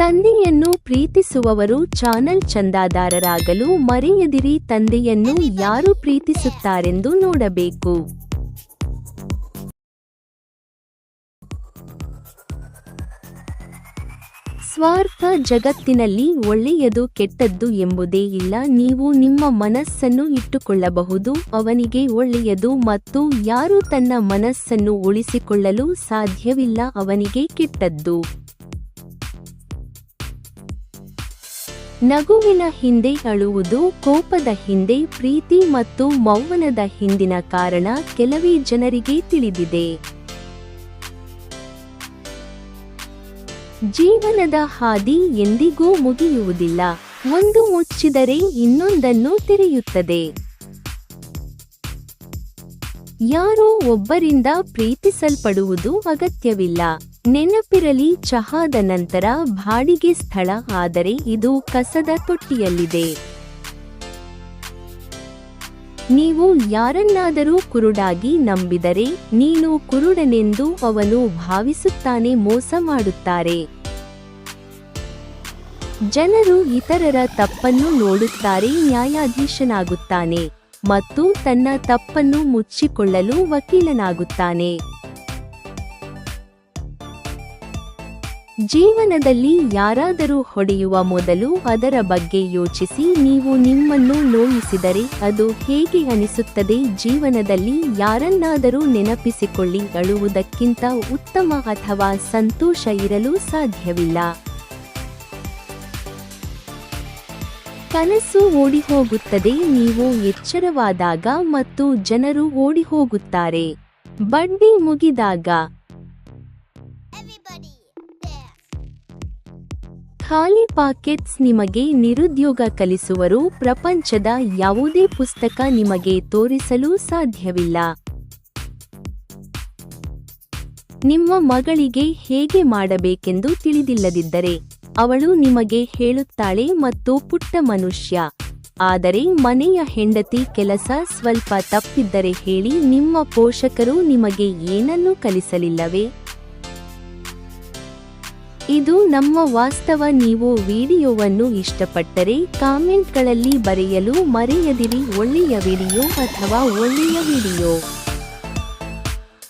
ತಂದೆಯನ್ನು ಪ್ರೀತಿಸುವವರು ಚಾನಲ್ ಚಂದಾದಾರರಾಗಲು ಮರೆಯದಿರಿ, ತಂದೆಯನ್ನು ಯಾರು ಪ್ರೀತಿಸುತ್ತಾರೆಂದು ನೋಡಬೇಕು. ಸ್ವಾರ್ಥ ಜಗತ್ತಿನಲ್ಲಿ ಒಳ್ಳೆಯದು ಕೆಟ್ಟದ್ದು ಎಂಬುದೇ ಇಲ್ಲ, ನೀವು ನಿಮ್ಮ ಮನಸ್ಸನ್ನು ಇಟ್ಟುಕೊಳ್ಳಬಹುದು, ಅವನಿಗೆ ಒಳ್ಳೆಯದು ಮತ್ತು ಯಾರು ತನ್ನ ಮನಸ್ಸನ್ನು ಉಳಿಸಿಕೊಳ್ಳಲು ಸಾಧ್ಯವಿಲ್ಲ, ಅವನಿಗೆ ಕೆಟ್ಟದ್ದು. ನಗುವಿನ ಹಿಂದೆ ಅಳುವುದು, ಕೋಪದ ಹಿಂದೆ ಪ್ರೀತಿ ಮತ್ತು ಮೌನದ ಹಿಂದಿನ ಕಾರಣ ಕೆಲವೇ ಜನರಿಗೆ ತಿಳಿದಿದೆ. ಜೀವನದ ಹಾದಿ ಎಂದಿಗೂ ಮುಗಿಯುವುದಿಲ್ಲ. ಒಂದು ಮುಚ್ಚಿದರೆ ಇನ್ನೊಂದನ್ನು ತೆರೆಯುತ್ತದೆ. ಯಾರೋ ಒಬ್ಬರಿಂದ ಪ್ರೀತಿಸಲ್ಪಡುವುದು ಅಗತ್ಯವಿಲ್ಲ. ನೆನಪಿರಲಿ ಚಹಾದ ನಂತರ ಬಾಡಿಗೆ ಸ್ಥಳ ಆದರೆ ಇದು ಕಸದ ತೊಟ್ಟಿಯಲ್ಲಿದೆ. ನೀವು ಯಾರನ್ನಾದರೂ ಕುರುಡಾಗಿ ನಂಬಿದರೆ ನೀನು ಕುರುಡನೆಂದು ಅವನು ಭಾವಿಸುತ್ತಾನೆ ಮೋಸ ಮಾಡುತ್ತಾರೆ. ಜನರು ಇತರರ ತಪ್ಪನ್ನು ನೋಡುತ್ತಾರೆ ನ್ಯಾಯಾಧೀಶನಾಗುತ್ತಾನೆ ಮತ್ತು ತನ್ನ ತಪ್ಪನ್ನು ಮುಚ್ಚಿಕೊಳ್ಳಲು ವಕೀಲನಾಗುತ್ತಾನೆ. ಜೀವನದಲ್ಲಿ ಯಾರಾದರೂ ಹೊಡೆಯುವ ಮೊದಲು ಅದರ ಬಗ್ಗೆ ಯೋಚಿಸಿ, ನೀವು ನಿಮ್ಮನ್ನು ನೋಯಿಸಿದರೆ ಅದು ಹೇಗೆ ಅನಿಸುತ್ತದೆ? ಜೀವನದಲ್ಲಿ ಯಾರನ್ನಾದರೂ ನೆನಪಿಸಿಕೊಳ್ಳಿ, ಅಳುವುದಕ್ಕಿಂತ ಉತ್ತಮ ಅಥವಾ ಸಂತೋಷ ಇರಲು ಸಾಧ್ಯವಿಲ್ಲ. ಕನಸು ಓಡಿಹೋಗುತ್ತದೆ, ನೀವು ಎಚ್ಚರವಾದಾಗ ಮತ್ತು ಜನರು ಓಡಿಹೋಗುತ್ತಾರೆ. ಬಡ್ಡಿ ಮುಗಿದಾಗ ಖಾಲಿ ಪಾಕೆಟ್ಸ್ ನಿಮಗೆ ನಿರುದ್ಯೋಗ ಕಲಿಸುವರು. ಪ್ರಪಂಚದ ಯಾವುದೇ ಪುಸ್ತಕ ನಿಮಗೆ ತೋರಿಸಲು ಸಾಧ್ಯವಿಲ್ಲ. ನಿಮ್ಮ ಮಗಳಿಗೆ ಹೇಗೆ ಮಾಡಬೇಕೆಂದು ತಿಳಿದಿಲ್ಲದಿದ್ದರೆ, ಅವಳು ನಿಮಗೆ ಹೇಳುತ್ತಾಳೆ ಮತ್ತು ಪುಟ್ಟ ಮನುಷ್ಯ. ಆದರೆ ಮನೆಯ ಹೆಂಡತಿ ಕೆಲಸ ಸ್ವಲ್ಪ ತಪ್ಪಿದ್ದರೆ ಹೇಳಿ, ನಿಮ್ಮ ಪೋಷಕರು ನಿಮಗೆ ಏನನ್ನೂ ಕಲಿಸಲಿಲ್ಲವೇ? ಇದು ನಮ್ಮ ವಾಸ್ತವ. ನೀವು ವಿಡಿಯೋವನ್ನು ಇಷ್ಟಪಟ್ಟರೆ ಕಾಮೆಂಟ್ಗಳಲ್ಲಿ ಬರೆಯಲು ಮರೆಯದಿರಿ. ಒಳ್ಳೆಯ ವಿಡಿಯೋ ಅಥವಾ ಒಳ್ಳೆಯ ವಿಡಿಯೋ.